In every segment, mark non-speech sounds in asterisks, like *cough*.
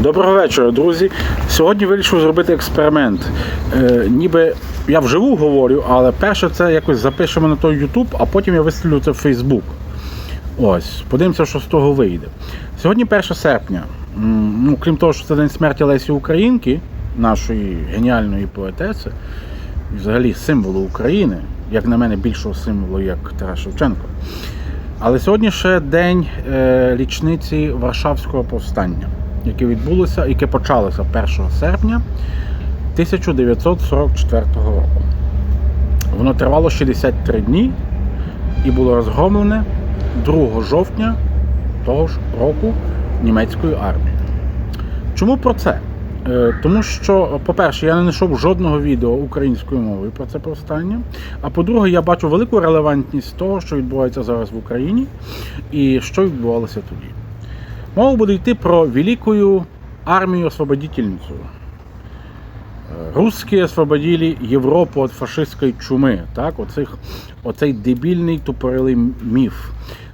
Доброго вечора, друзі. Сьогодні вирішив зробити експеримент. Е, ніби я вживу говорю, але перше це якось запишемо на той YouTube, а потім я виставлю це в Facebook. Ось, подивимося, що з того вийде. Сьогодні 1 серпня. Ну, крім того, що це день смерті Лесі Українки, нашої геніальної поетеси, і взагалі символу України, як на мене, більшого символу, як Тарас Шевченко. Але сьогодні ще день е, річниці Варшавського повстання, яке відбулося, яке почалося 1 серпня 1944 року. Воно тривало 63 дні і було розгромлене 2 жовтня того ж року німецькою армією. Чому про це? Е, Тому що, по-перше, я не знайшов жодного відео українською мовою про це повстання. А по-друге, я бачу велику релевантність того, що відбувається зараз в Україні і що відбувалося тоді. Мова буде йти про велику армію освободительницю. Е, Русські освободили Європу від фашистської чуми. Так? Оцих, оцей дебільний тупорилий міф.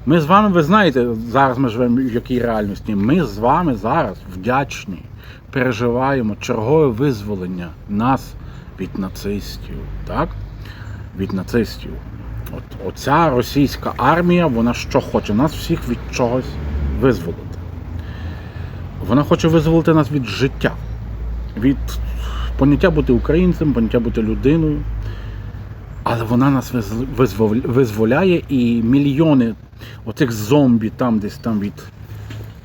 Ми з вами, ви знаєте, зараз ми живемо в якій реальності. Ми з вами зараз вдячні, переживаємо чергове визволення нас від нацистів. Так? Від нацистів. От, оця російська армія, вона що хоче? Нас всіх від чогось визволити. Вона хоче визволити нас від життя, від поняття бути українцем, поняття бути людиною. Але вона нас визволяє і мільйони оцих зомбі там десь там від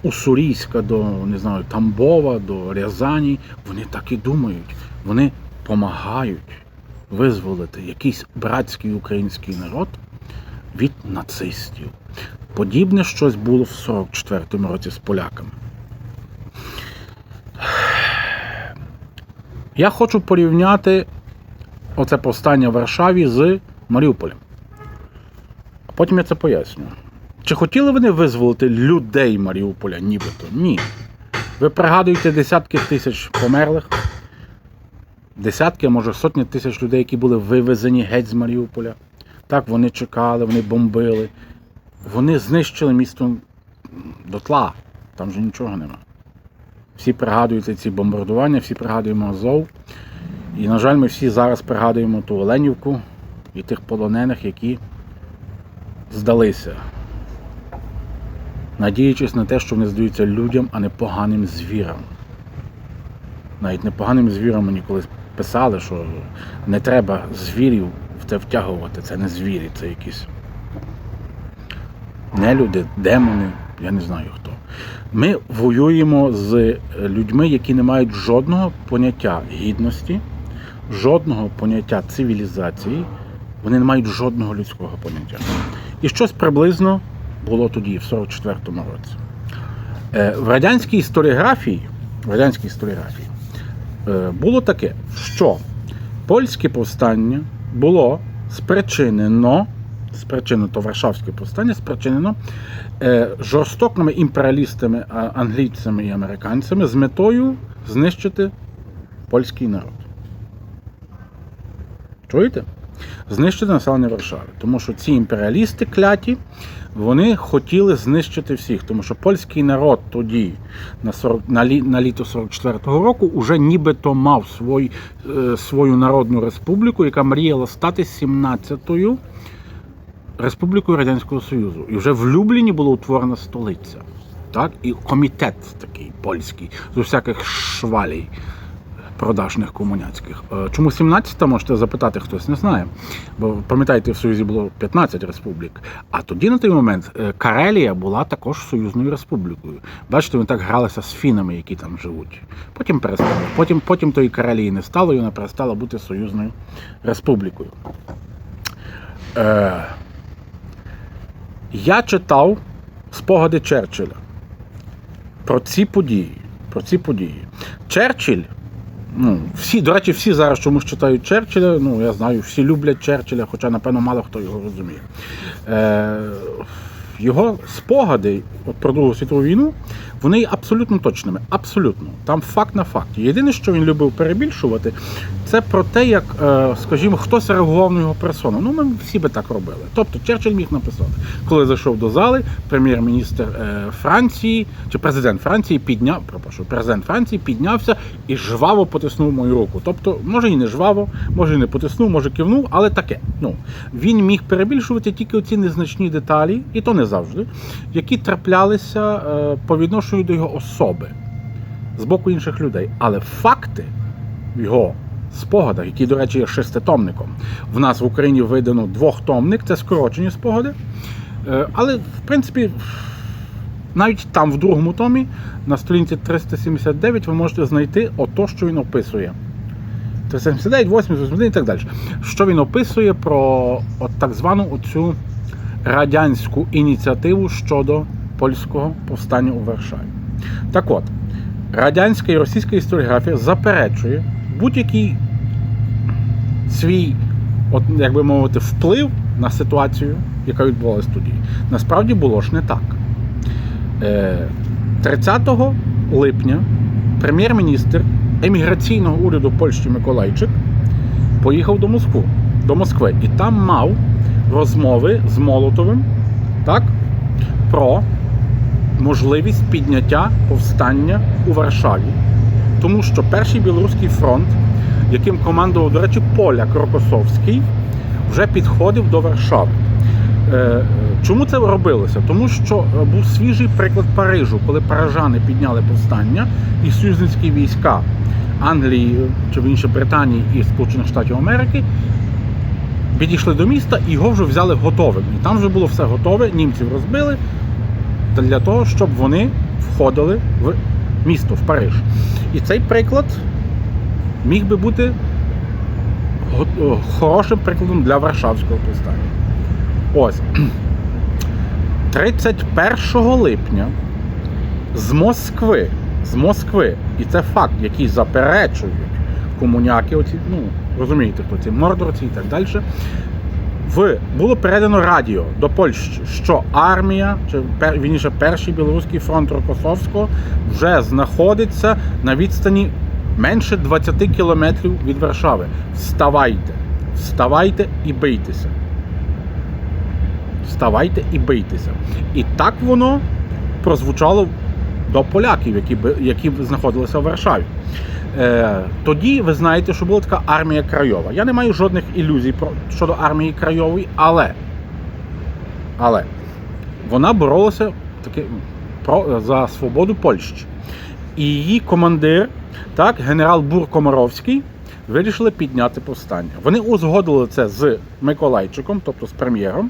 Уссурійська до не знаю, Тамбова, до Рязані, вони так і думають. Вони допомагають визволити якийсь братський український народ від нацистів. Подібне щось було в 44-му році з поляками. Я хочу порівняти оце повстання в Варшаві з Маріуполем. Потім я це поясню. Чи хотіли вони визволити людей Маріуполя? Нібито? Ні. Ви пригадуєте десятки тисяч померлих, десятки, а може сотні тисяч людей, які були вивезені геть з Маріуполя. Так, вони чекали, вони бомбили. Вони знищили місто дотла. Там же нічого нема. Всі пригадуєте ці бомбардування, всі пригадуємо Азов. І, на жаль, ми всі зараз пригадуємо ту Оленівку і тих полонених, які здалися, надіючись на те, що вони здаються людям, а не поганим звірам. Навіть не поганим звірам мені колись писали, що не треба звірів в це втягувати. Це не звірі, це якісь нелюди, демони, я не знаю хто. Ми воюємо з людьми, які не мають жодного поняття гідності, жодного поняття цивілізації, вони не мають жодного людського поняття. І щось приблизно було тоді, в 44-му році. Е, В радянській історіографії, в радянській історіографії е, було таке, що польське повстання було спричинено, спричинено Варшавське повстання спричинено е, жорстокими імперіалістами, англійцями і американцями з метою знищити польський народ. Чуєте? Знищити населення Варшави. Тому що ці імперіалісти кляті, вони хотіли знищити всіх. Тому що польський народ тоді, на, 40, на, лі, на літо 44-го року, уже нібито мав свой, е, свою народну республіку, яка мріяла стати 17-ю Республікою Радянського Союзу. І вже в Любліні була утворена столиця. Так? І комітет такий польський з усяких швалій продажних комуняцьких. Е, Чому 17-та, можете запитати, хтось не знає. Бо пам'ятаєте, в Союзі було 15 республік. А тоді на той момент е, Карелія була також союзною республікою. Бачите, вони так гралися з фінами, які там живуть. Потім перестали. Потім, потім тої Карелії не стало, і вона перестала бути союзною республікою. Е, я читав спогади Черчилля про ці події. Про ці події. Черчилль, ну, всі, до речі, всі зараз чомусь читають Черчилля. Ну, я знаю, всі люблять Черчилля, хоча, напевно, мало хто його розуміє. Е, його спогади про Другу світову війну, вони абсолютно точними. Абсолютно. Там факт на факті. Єдине, що він любив перебільшувати, це про те, як, е, скажімо, хтось реагував на його персону. Ну, ми всі би так робили. Тобто Черчилль міг написати, коли зайшов до зали, прем'єр-міністр е, Франції чи президент Франції підняв, перепрошую, президент Франції піднявся і жваво потиснув мою руку. Тобто, може і не жваво, може і не потиснув, може кивнув, але таке. Ну, він міг перебільшувати тільки оці незначні деталі, і то не завжди, які траплялися е, по відношенню до його особи з боку інших людей. Але факти його спогадах, які, до речі, є шеститомником. В нас в Україні видано двохтомник, це скорочені спогади. Е, Але, в принципі, навіть там, в другому томі, на сторінці 379, ви можете знайти ото, що він описує. 379, 881 і так далі. Що він описує про от так звану оцю радянську ініціативу щодо польського повстання у Варшаві. Так от, радянська і російська історіографія заперечує будь-який свій, от, як би мовити, вплив на ситуацію, яка відбувалася тоді. Насправді було ж не так. Е, 30 липня прем'єр-міністр еміграційного уряду Польщі Миколайчик поїхав до Москви, до Москви і там мав розмови з Молотовим так, про можливість підняття повстання у Варшаві. Тому що перший білоруський фронт, яким командував, до речі, поляк Рокосовський, вже підходив до Варшави. Е, Чому це робилося? Тому що е, був свіжий приклад Парижу, коли парижани підняли повстання і союзницькі війська Англії чи інше Британії і Сполучених Штатів Америки підійшли до міста і його вже взяли готовим. І там вже було все готове, німців розбили для того, щоб вони входили в місто, в Париж. І цей приклад міг би бути хорошим прикладом для Варшавського повстання. Ось. *clears throat* 31 липня з Москви, з Москви, і це факт, який заперечують комуняки, оці, ну, розумієте, хто ці мордорці і так далі. В, було передано радіо до Польщі, що армія, чи пер, вірніше, перший білоруський фронт Рокосовського вже знаходиться на відстані менше 20 кілометрів від Варшави. Вставайте, вставайте і бийтеся. Вставайте і бийтеся. І так воно прозвучало до поляків, які, які знаходилися в Варшаві. Е, тоді ви знаєте, що була така армія Крайова. Я не маю жодних ілюзій щодо армії Крайової, але, але вона боролася таки, про, за свободу Польщі. І її командир, так, генерал Бур Комаровський, вирішили підняти повстання. Вони узгодили це з Миколайчиком, тобто з прем'єром,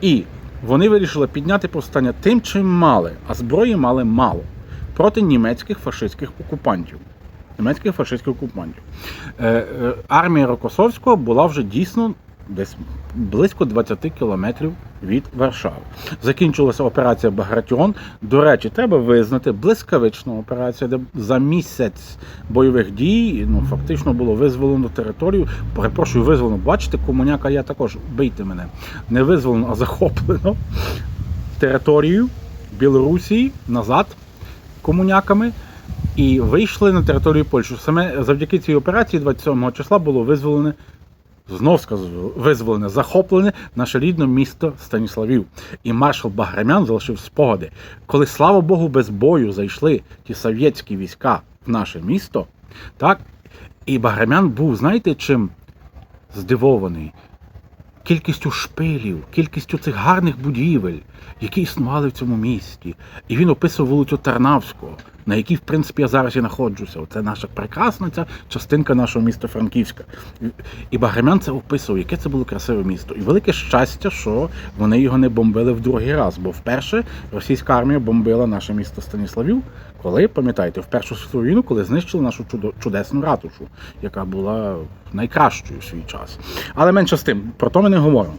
і вони вирішили підняти повстання тим, чим мали, а зброї мали мало проти німецьких фашистських окупантів. Німецьких фашистських окупантів. Е, е, армія Рокосовського була вже дійсно десь близько 20 кілометрів від Варшави. Закінчилася операція Багратіон. До речі, треба визнати блискавична операція, де за місяць бойових дій ну, фактично було визволено територію. Перепрошую, визволено. Бачите, комуняка я також бийте мене. Не визволено, а захоплено територію Білорусі назад комуняками і вийшли на територію Польщі. Саме завдяки цій операції 27 числа було визволене. Знов скажу, визволене, захоплене наше рідне місто Станіславів. І маршал Баграмян залишив спогади. Коли, слава Богу, без бою зайшли ті совєтські війська в наше місто, так? І Баграмян був, знаєте, чим здивований? Кількістю шпилів, кількістю цих гарних будівель, які існували в цьому місті. І він описував вулицю Тарнавського, на якій, в принципі, я зараз і знаходжуся. Це наша прекрасна ця частинка нашого міста Франківська. І- Баграмян це описував, яке це було красиве місто. І велике щастя, що вони його не бомбили в другий раз. Бо вперше російська армія бомбила наше місто Станіславів, коли, пам'ятаєте, в Першу світову війну, коли знищили нашу чудо- чудесну ратушу, яка була найкращою в свій час. Але менше з тим, про то ми не говоримо.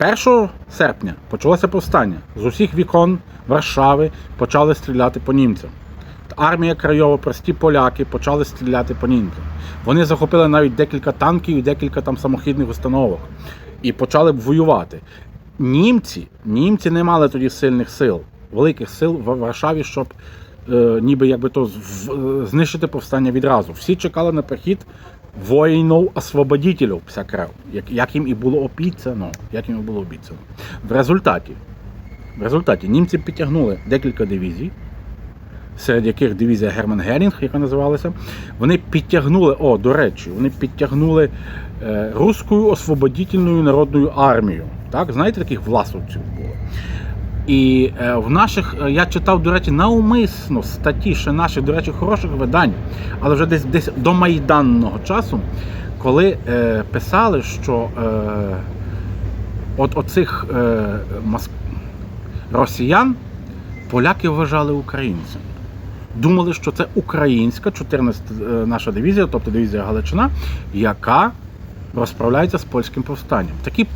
1 серпня почалося повстання. З усіх вікон Варшави почали стріляти по німцям. Армія Крайова, прості поляки почали стріляти по німцям. Вони захопили навіть декілька танків і декілька там самохідних установок і почали воювати. Німці, німці не мали тоді сильних сил, великих сил в Варшаві, щоб е, ніби якби то в- знищити повстання відразу. Всі чекали на прихід воїнів освободителів вся крев, як, як їм і було обіцяно. Як їм і було обіцяно. В результаті, в результаті німці підтягнули декілька дивізій, серед яких дивізія Герман Герінг, яка називалася, вони підтягнули, о, до речі, вони підтягнули е, Руською освободительною народною армією. Так, знаєте, таких власовців було. І е, в наших, е, я читав, до речі, наумисно статті ще наших, до речі, хороших видань, але вже десь десь до майданного часу, коли е, писали, що е, от оцих е, мос... росіян поляки вважали українцями. Думали, що це українська 14 е, наша дивізія, тобто дивізія Галичина, яка розправляється з польським повстанням. Такі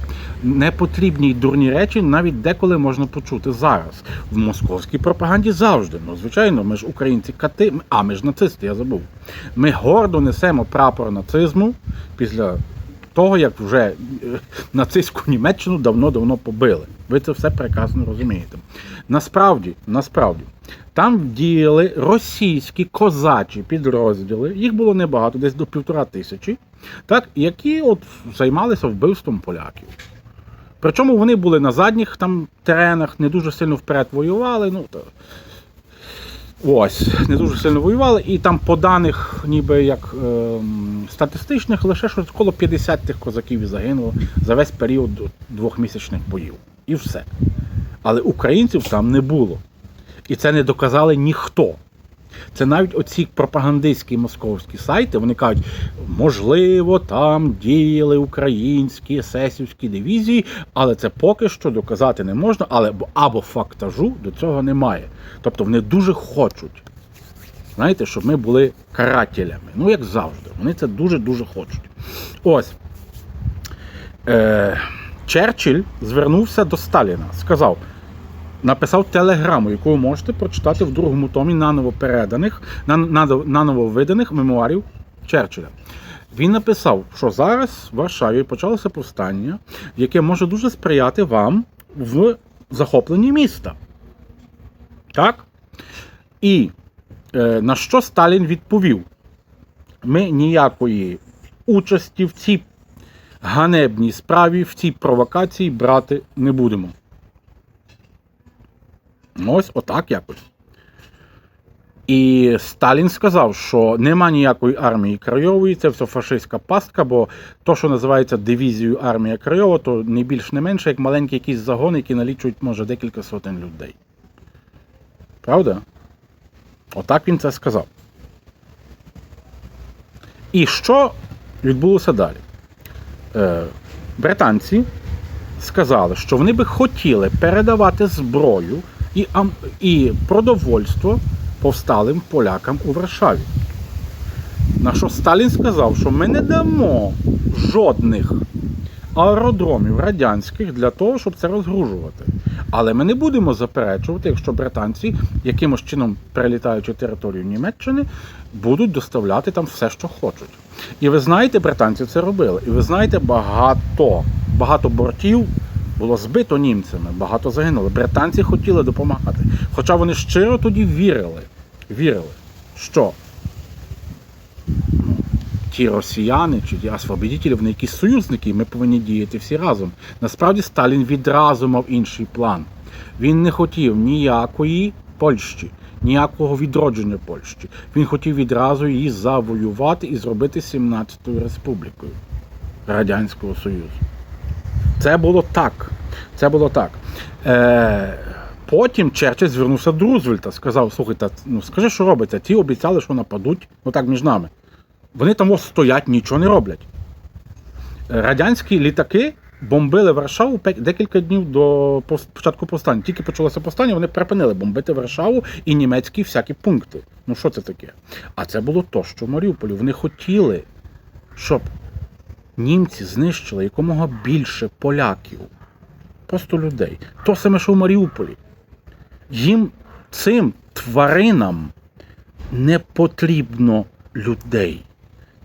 непотрібні й дурні речі навіть деколи можна почути зараз. В московській пропаганді завжди. Ну, звичайно, ми ж українці кати, а ми ж нацисти, я забув. Ми гордо несемо прапор нацизму після того, як вже е, нацистську Німеччину давно-давно побили. Ви це все прекрасно розумієте. Насправді, насправді, там діяли російські козачі підрозділи, їх було небагато, десь до півтора тисячі, так, які от займалися вбивством поляків. Причому вони були на задніх там теренах, не дуже сильно вперед воювали. Ну, то... Ось, не дуже сильно воювали, і там по даних, ніби як ем, статистичних, лише щось коло 50 тих козаків загинуло за весь період двохмісячних боїв. І все. Але українців там не було. І це не доказали ніхто. Це навіть оці пропагандистські московські сайти, вони кажуть, можливо, там діяли українські есесівські дивізії, але це поки що доказати не можна, але або фактажу до цього немає. Тобто вони дуже хочуть, знаєте, щоб ми були карателями. Ну, як завжди, вони це дуже-дуже хочуть. Ось. Е, Черчилль звернувся до Сталіна, сказав, написав телеграму, яку ви можете прочитати в другому томі наново переданих, наново виданих мемуарів Черчилля. Він написав, що зараз в Варшаві почалося повстання, яке може дуже сприяти вам в захопленні міста. Так? І е, на що Сталін відповів? Ми ніякої участі в цій ганебній справі, в цій провокації брати не будемо. Ну, Ось отак якось. І Сталін сказав, що нема ніякої армії Крайової, це все фашистська пастка, бо то, що називається дивізією армія Крайова, то не більш не менше, як маленький якийсь загон, які налічують, може, декілька сотень людей. Правда? Отак він це сказав. І що відбулося далі? Е, британці сказали, що вони би хотіли передавати зброю і, і продовольство повсталим полякам у Варшаві. На що Сталін сказав, що ми не дамо жодних аеродромів радянських для того, щоб це розгружувати. Але ми не будемо заперечувати, якщо британці, якимось чином перелітаючи територію Німеччини, будуть доставляти там все, що хочуть. І ви знаєте, британці це робили. І ви знаєте, багато, багато бортів було збито німцями, багато загинуло. Британці хотіли допомагати. Хоча вони щиро тоді вірили, вірили, що ну, ті росіяни чи ті освободителі, вони якісь союзники, ми повинні діяти всі разом. Насправді Сталін відразу мав інший план. Він не хотів ніякої Польщі, ніякого відродження Польщі. Він хотів відразу її завоювати і зробити 17-ю республікою Радянського Союзу. Це було так. Це було так. Е, потім Черчилль звернувся до Рузвельта, сказав: слухайте, ну скажи, що робиться? Ті обіцяли, що нападуть, ну так між нами. Вони там ось стоять, нічого не роблять. Радянські літаки бомбили Варшаву декілька днів до початку повстання. Тільки почалося повстання, вони припинили бомбити Варшаву і німецькі всякі пункти. Ну що це таке? А це було то, що в Маріуполі. Вони хотіли, щоб німці знищили якомога більше поляків, просто людей. То саме, що в Маріуполі. Їм цим тваринам не потрібно людей.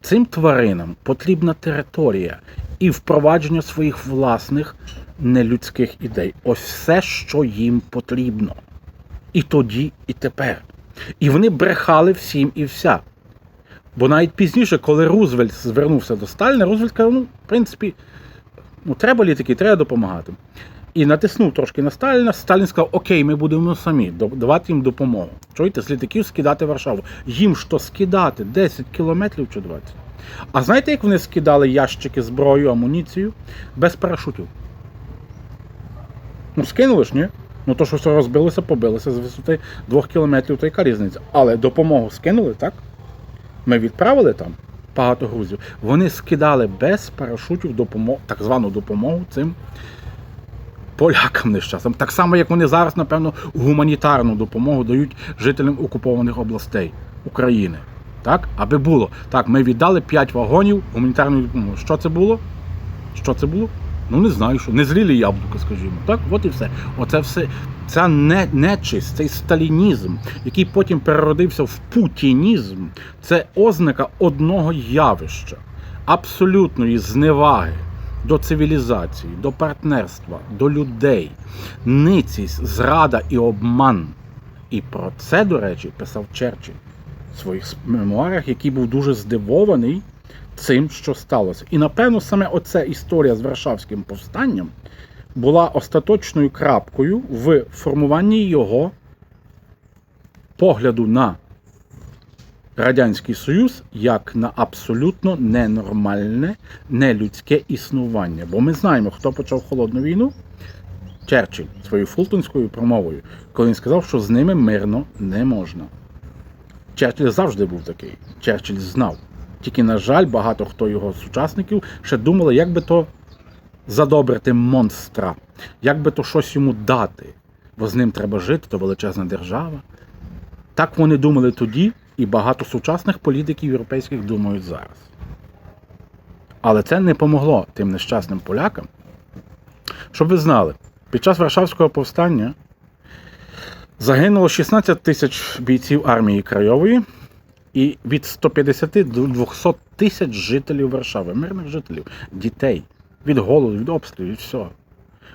Цим тваринам потрібна територія і впровадження своїх власних нелюдських ідей. Ось все, що їм потрібно. І тоді, і тепер. І вони брехали всім і вся. Бо навіть пізніше, коли Рузвельт звернувся до Сталіна, Рузвельт сказав, ну, в принципі, ну, треба літаки, треба допомагати. І натиснув трошки на Сталіна. Сталін сказав, окей, ми будемо самі давати їм допомогу. Чуєте, з літаків скидати Варшаву. Їм що скидати? 10 кілометрів чи 20. А знаєте, як вони скидали ящики зброю, амуніцію? Без парашутів. Ну, скинули ж, ні? Ну то, що все розбилося, побилося з висоти 2 кілометрів, то яка різниця? Але допомогу скинули, так? Ми відправили там багато грузів. Вони скидали без парашутів допомогу, так звану допомогу цим полякам нещасним. Так само, як вони зараз, напевно, гуманітарну допомогу дають жителям окупованих областей України. Так? Аби було. Так, ми віддали 5 вагонів гуманітарної допомоги. Що це було? Що це було? Ну не знаю, що не зрілі яблука, скажімо. Так, от і все. Оце все. Ця не, нечисть, цей сталінізм, який потім переродився в путінізм, це ознака одного явища, абсолютної зневаги до цивілізації, до партнерства, до людей, ницість, зрада і обман. І про це, до речі, писав Черчилль в своїх мемуарах, який був дуже здивований цим, що сталося. І напевно саме оця історія з Варшавським повстанням була остаточною крапкою в формуванні його погляду на Радянський Союз як на абсолютно ненормальне, нелюдське існування. Бо ми знаємо, хто почав холодну війну. Черчилль своєю фултонською промовою, коли він сказав, що з ними мирно не можна. Черчилль завжди був такий. Черчилль знав. Тільки, на жаль, багато хто його сучасників ще думали, як би то задобрити монстра, як би то щось йому дати, бо з ним треба жити, то величезна держава. Так вони думали тоді, і багато сучасних політиків європейських думають зараз. Але це не помогло тим нещасним полякам. Щоб ви знали, під час Варшавського повстання загинуло 16 тисяч бійців армії Крайової і від 150 до 200 тисяч жителів Варшави, мирних жителів, дітей, від голоду, від обстрілів, від всього.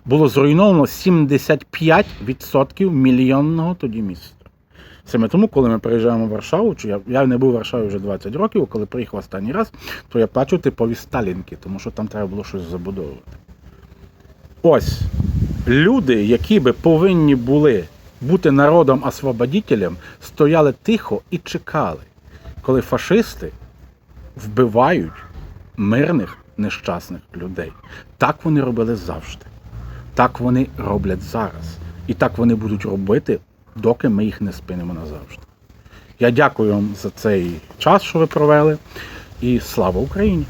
Було зруйновано 75% мільйонного тоді міста. Саме тому, коли ми приїжджаємо в Варшаву, чи я, я не був в Варшаві вже 20 років, коли приїхав останній раз, то я плачу типові сталінки, тому що там треба було щось забудовувати. Ось люди, які би повинні були бути народом освободителем, стояли тихо і чекали, коли фашисти вбивають мирних нещасних людей. Так вони робили завжди. Так вони роблять зараз. І так вони будуть робити, доки ми їх не спинимо назавжди. Я дякую вам за цей час, що ви провели, і слава Україні!